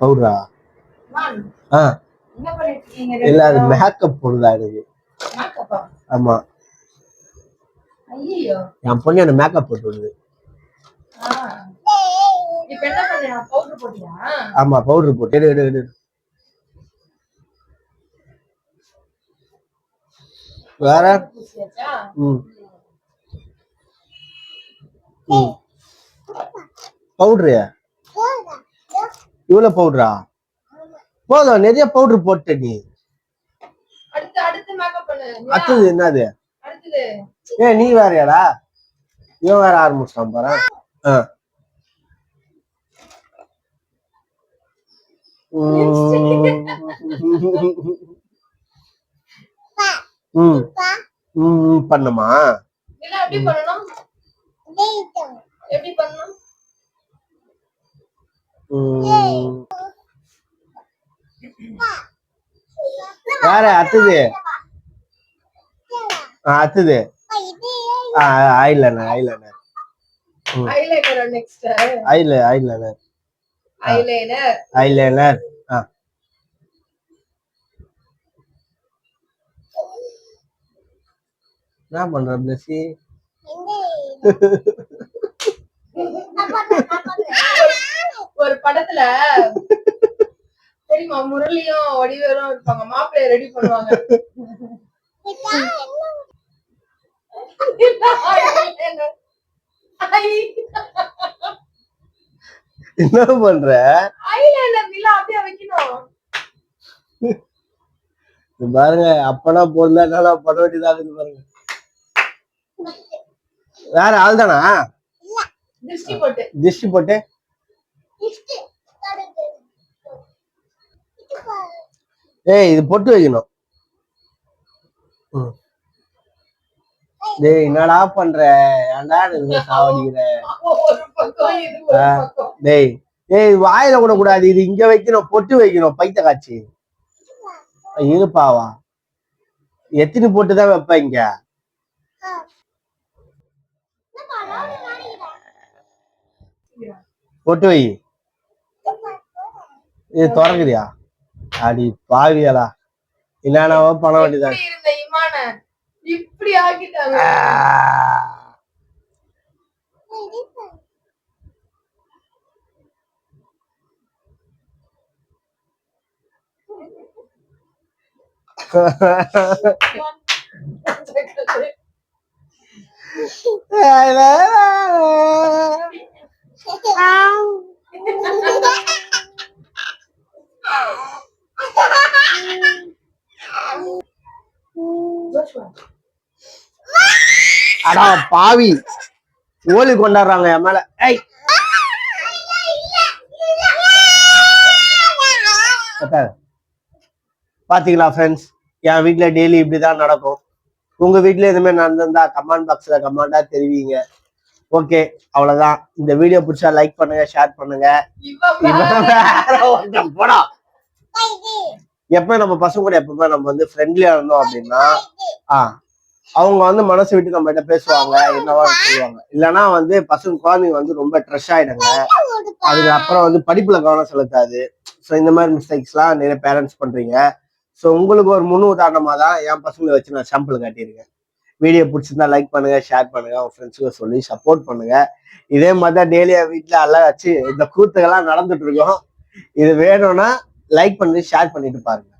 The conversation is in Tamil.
பவுடரா ஆ இல்ல அது மேக்கப் பொருளா எனக்கு. ஆமா. என் பொண்ணு எனக்கு மேக்கப் போட்டு விடுது. ஆமா பவுடர் போட்டு. எடு எடு எடு. வேற? ம். ம். பவுடரு இவ்வளவு பவுடரா போதும் நிறைய பவுடர் போட்ட நீ. அடுத்தது என்னது? ஏ நீ வேறயாடா? இவன் வேற ஆரம்பிச்சிட்டான் பாரு. ஆ. பண்ணுமா எப்படி பண்ணணும்? எப்படி பண்ணணும். வேற அடுத்தது ஆ, அடுத்தது eyeliner eyeliner. Eyeliner eyeliner. Eyeliner. Eyeliner. ஆ. என்ன பண்ற பிளஸி ஒரு படத்துல தெரியுமா முரளியும் வடிவேலும் இருப்பாங்க. மாப்பிள்ளைய ரெடி பண்ணுவாங்க. என்ன பண்ற? நிலா அப்படியே வைக்கணும். பாருங்க அப்பனா போடல பண்ண வேண்டியதாகுது பாருங்க. வேற ஆள் தானா திருஷ்டி போட்டு. திஷ்டி போட்டு? ஏய் இது பொட்டு வைக்கணும். டேய் என்னடா பண்ற? ஏன்டா நீ சாவடிக்கிற? இது டேய் ஏய் வாயில கூட கூடாது. இது இங்க வைக்கணும் பொட்டு வைக்கணும் பைத்த காட்சி இருப்பாவா எத்தனை பொட்டு தான் வைப்பேன் இங்க? பொட்டு வை. இது திறக்குறியா அடி பாவியலா என்னன்னாவோ பண்ண வேண்டியதா இப்படி இருந்த இமான? இப்படி ஆக்கிட்டாங்க. அடா பாவி. ஓலி கொண்டாடுறாங்க என் மேல. ஏய். பாத்தீங்களா ஃப்ரெண்ட்ஸ் என் வீட்ல டெய்லி இப்படிதான் நடக்கும். உங்க வீட்டுல எதுவுமே நடந்திருந்தா கமெண்ட் பாக்ஸ்ல கமெண்டா தெரிவிங்க. ஓகே அவ்வளவுதான். இந்த வீடியோ பிடிச்சா லைக் பண்ணுங்க ஷேர் பண்ணுங்க. எப்ப நம்ம பசங்க கூட எப்பவுமே நம்ம வந்து ஃப்ரெண்ட்லியா இருந்தோம் அப்படின்னா அவங்க வந்து மனசு விட்டு நம்ம கிட்ட பேசுவாங்க என்னவா சொல்லுவாங்க. இல்லைன்னா வந்து பசங்க குழந்தைங்க வந்து ரொம்ப ட்ரெஷ் ஆயிடுங்க. அதுக்கு அப்புறம் வந்து படிப்புல கவனம் செலுத்தாது. ஸோ இந்த மாதிரி மிஸ்டேக்ஸ்லாம் நிறைய பேரண்ட்ஸ் பண்றீங்க. ஸோ உங்களுக்கு ஒரு முன் உதாரணமா தான் என் பசங்களை வச்சு நான் சாம்பிள் காட்டியிருக்கேன். வீடியோ பிடிச்சிருந்தா லைக் பண்ணுங்க ஷேர் பண்ணுங்க உங்க ஃப்ரெண்ட்ஸுக்கு சொல்லி சப்போர்ட் பண்ணுங்க. இதே மாதிரி தான் டெய்லியா வீட்டில் எல்லாம் வச்சு இந்த கூத்துக்கெல்லாம் நடந்துட்டு இருக்கோம். இது வேணும்னா லைக் பண்ணி ஷேர் பண்ணிட்டு பாருங்க.